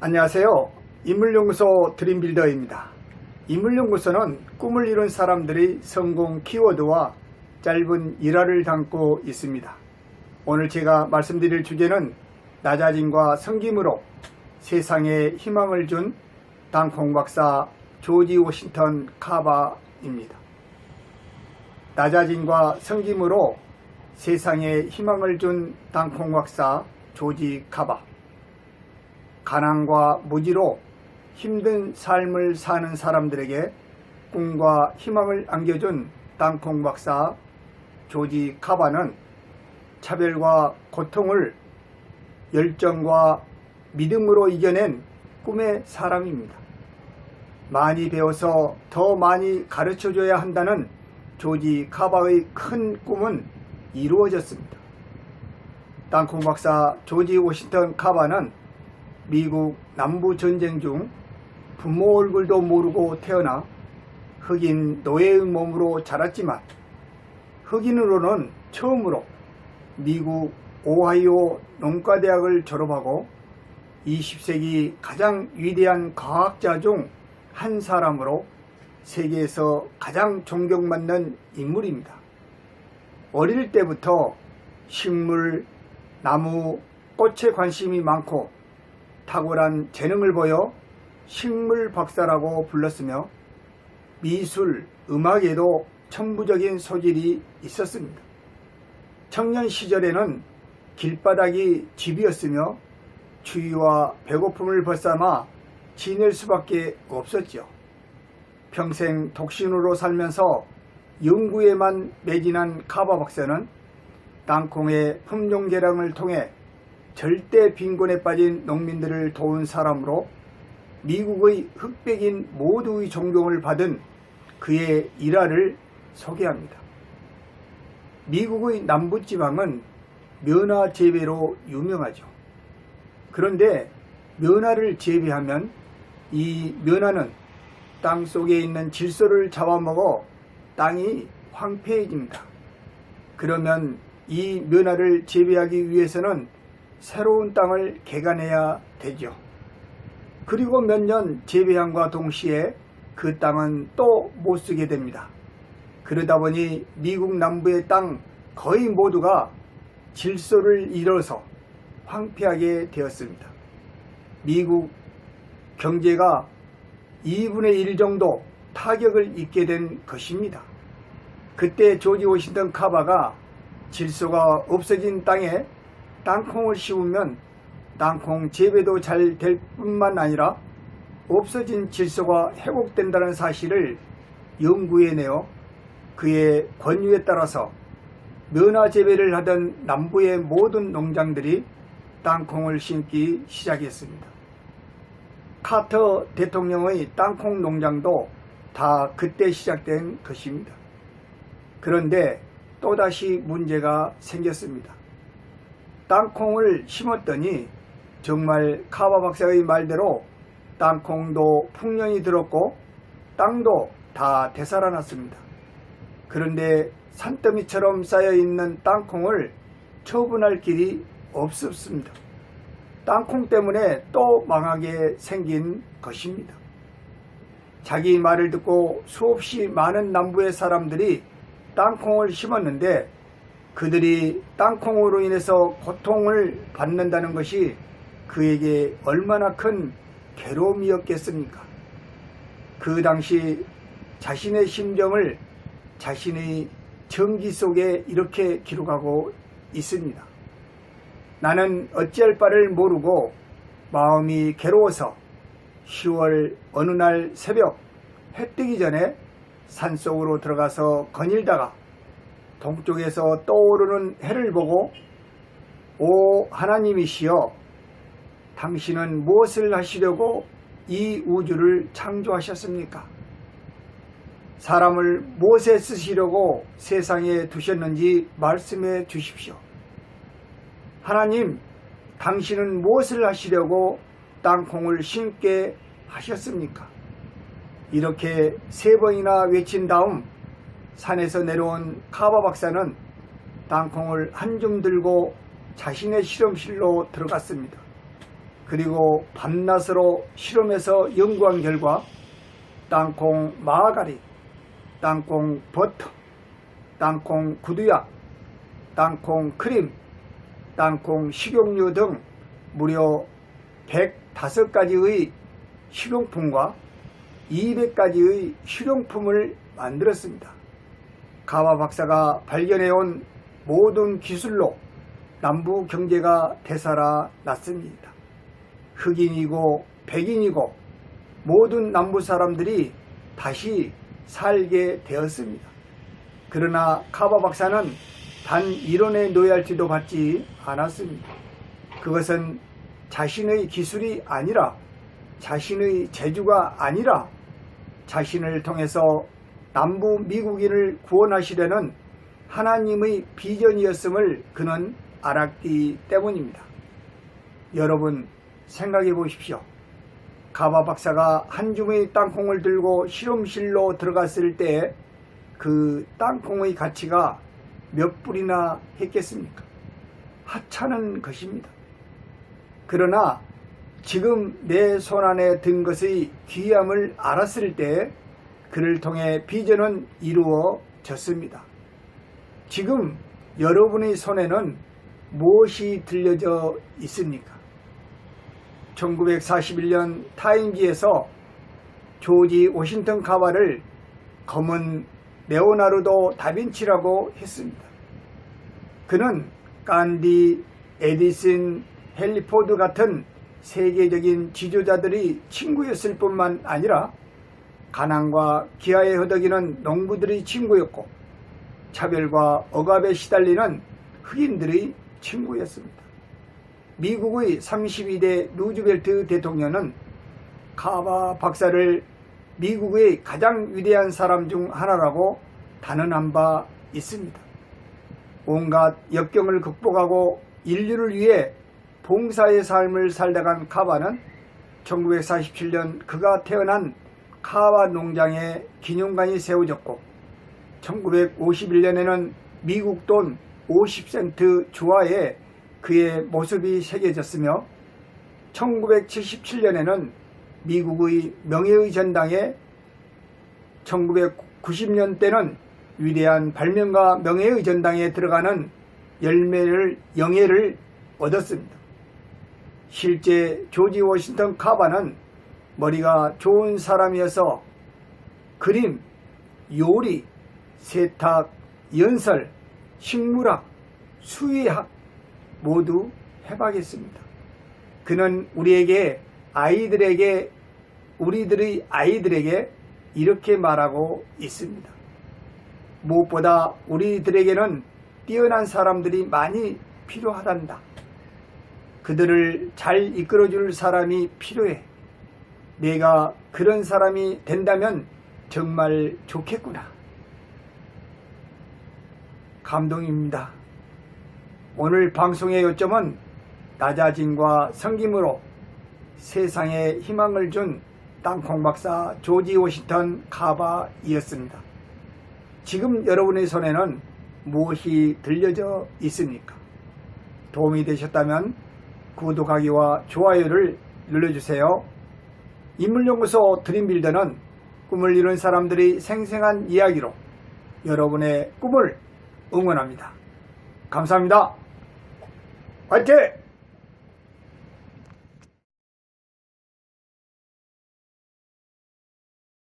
안녕하세요. 인물연구소 드림빌더입니다. 인물연구소는 꿈을 이룬 사람들의 성공 키워드와 짧은 일화를 담고 있습니다. 오늘 제가 말씀드릴 주제는 나자진과 성김으로 세상에 희망을 준 땅콩 박사 조지 워싱턴 카바입니다. 나자진과 성김으로 세상에 희망을 준 땅콩 박사 조지 카바. 가난과 무지로 힘든 삶을 사는 사람들에게 꿈과 희망을 안겨준 땅콩 박사 조지 카바는 차별과 고통을 열정과 믿음으로 이겨낸 꿈의 사람입니다. 많이 배워서 더 많이 가르쳐 줘야 한다는 조지 카바의 큰 꿈은 이루어졌습니다. 땅콩 박사 조지 워싱턴 카바는 미국 남부 전쟁 중 부모 얼굴도 모르고 태어나 흑인 노예의 몸으로 자랐지만 흑인으로는 처음으로 미국 오하이오 농과대학을 졸업하고 20세기 가장 위대한 과학자 중 한 사람으로 세계에서 가장 존경받는 인물입니다. 어릴 때부터 식물, 나무, 꽃에 관심이 많고 탁월한 재능을 보여 식물 박사라고 불렀으며 미술, 음악에도 천부적인 소질이 있었습니다. 청년 시절에는 길바닥이 집이었으며 추위와 배고픔을 벗삼아 지낼 수밖에 없었죠. 평생 독신으로 살면서 연구에만 매진한 카바 박사는 땅콩의 품종 개량을 통해 절대 빈곤에 빠진 농민들을 도운 사람으로 미국의 흑백인 모두의 존경을 받은 그의 일화를 소개합니다. 미국의 남부지방은 면화 재배로 유명하죠. 그런데 면화를 재배하면 이 면화는 땅 속에 있는 질소를 잡아먹어 땅이 황폐해집니다. 그러면 이 면화를 재배하기 위해서는 새로운 땅을 개간해야 되죠. 그리고 몇 년 재배함과 동시에 그 땅은 또 못 쓰게 됩니다. 그러다 보니 미국 남부의 땅 거의 모두가 질소를 잃어서 황폐하게 되었습니다. 미국 경제가 2분의 1 정도 타격을 입게 된 것입니다. 그때 조지 워싱턴 카바가 질소가 없어진 땅에 땅콩을 심으면 땅콩 재배도 잘 될 뿐만 아니라 없어진 질소가 회복된다는 사실을 연구해내어 그의 권유에 따라서 면화 재배를 하던 남부의 모든 농장들이 땅콩을 심기 시작했습니다. 카터 대통령의 땅콩 농장도 다 그때 시작된 것입니다. 그런데 또다시 문제가 생겼습니다. 땅콩을 심었더니 정말 카바 박사의 말대로 땅콩도 풍년이 들었고 땅도 다 되살아났습니다. 그런데 산더미처럼 쌓여있는 땅콩을 처분할 길이 없었습니다. 땅콩 때문에 또 망하게 생긴 것입니다. 자기 말을 듣고 수없이 많은 남부의 사람들이 땅콩을 심었는데 그들이 땅콩으로 인해서 고통을 받는다는 것이 그에게 얼마나 큰 괴로움이었겠습니까? 그 당시 자신의 심정을 자신의 전기 속에 이렇게 기록하고 있습니다. 나는 어찌할 바를 모르고 마음이 괴로워서 10월 어느 날 새벽 해 뜨기 전에 산속으로 들어가서 거닐다가 동쪽에서 떠오르는 해를 보고 오 하나님이시여 당신은 무엇을 하시려고 이 우주를 창조하셨습니까? 사람을 무엇에 쓰시려고 세상에 두셨는지 말씀해 주십시오. 하나님, 당신은 무엇을 하시려고 땅콩을 심게 하셨습니까? 이렇게 세 번이나 외친 다음 산에서 내려온 카바 박사는 땅콩을 한 줌 들고 자신의 실험실로 들어갔습니다. 그리고 밤낮으로 실험해서 연구한 결과 땅콩 마가린, 땅콩 버터, 땅콩 구두약, 땅콩 크림, 땅콩 식용유 등 무려 105가지의 식용품과 200가지의 실용품을 만들었습니다. 가와 박사가 발견해온 모든 기술로 남부 경제가 되살아 났습니다. 흑인이고 백인이고 모든 남부 사람들이 다시 살게 되었습니다. 그러나 카바 박사는 단 이론의 노열티도 받지 않았습니다. 그것은 자신의 기술이 아니라 자신의 재주가 아니라 자신을 통해서 남부 미국인을 구원하시려는 하나님의 비전이었음을 그는 알았기 때문입니다. 여러분 생각해 보십시오. 가바 박사가 한 줌의 땅콩을 들고 실험실로 들어갔을 때 그 땅콩의 가치가 몇 불이나 했겠습니까? 하찮은 것입니다. 그러나 지금 내 손안에 든 것의 귀함을 알았을 때 그를 통해 비전은 이루어졌습니다. 지금 여러분의 손에는 무엇이 들려져 있습니까? 1941년 타임지에서 조지 워싱턴 카바를 검은 레오나르도 다빈치라고 했습니다. 그는 간디, 에디슨, 헨리포드 같은 세계적인 지도자들이 친구였을 뿐만 아니라 가난과 기아에 허덕이는 농부들의 친구였고 차별과 억압에 시달리는 흑인들의 친구였습니다. 미국의 32대 루즈벨트 대통령은 카바 박사를 미국의 가장 위대한 사람 중 하나라고 단언한 바 있습니다. 온갖 역경을 극복하고 인류를 위해 봉사의 삶을 살다간 카바는 1947년 그가 태어난 카바 농장에 기념관이 세워졌고 1951년에는 미국 돈 50센트 주화에 그의 모습이 새겨졌으며 1977년에는 미국의 명예의 전당에 1990년대는 위대한 발명가 명예의 전당에 들어가는 열매를 영예를 얻었습니다. 실제 조지 워싱턴 카바는 머리가 좋은 사람이어서 그림, 요리, 세탁, 연설, 식물학, 수의학 모두 해박했습니다. 그는 우리에게 아이들에게 우리들의 아이들에게 이렇게 말하고 있습니다. 무엇보다 우리들에게는 뛰어난 사람들이 많이 필요하단다. 그들을 잘 이끌어줄 사람이 필요해. 내가 그런 사람이 된다면 정말 좋겠구나. 감동입니다. 오늘 방송의 요점은 낮아짐과 성김으로 세상에 희망을 준 땅콩 박사 조지 워싱턴 카바이었습니다. 지금 여러분의 손에는 무엇이 들려져 있습니까? 도움이 되셨다면 구독하기와 좋아요를 눌러주세요. 인물연구소 드림빌더는 꿈을 이룬 사람들이 생생한 이야기로 여러분의 꿈을 응원합니다. 감사합니다. 화이팅!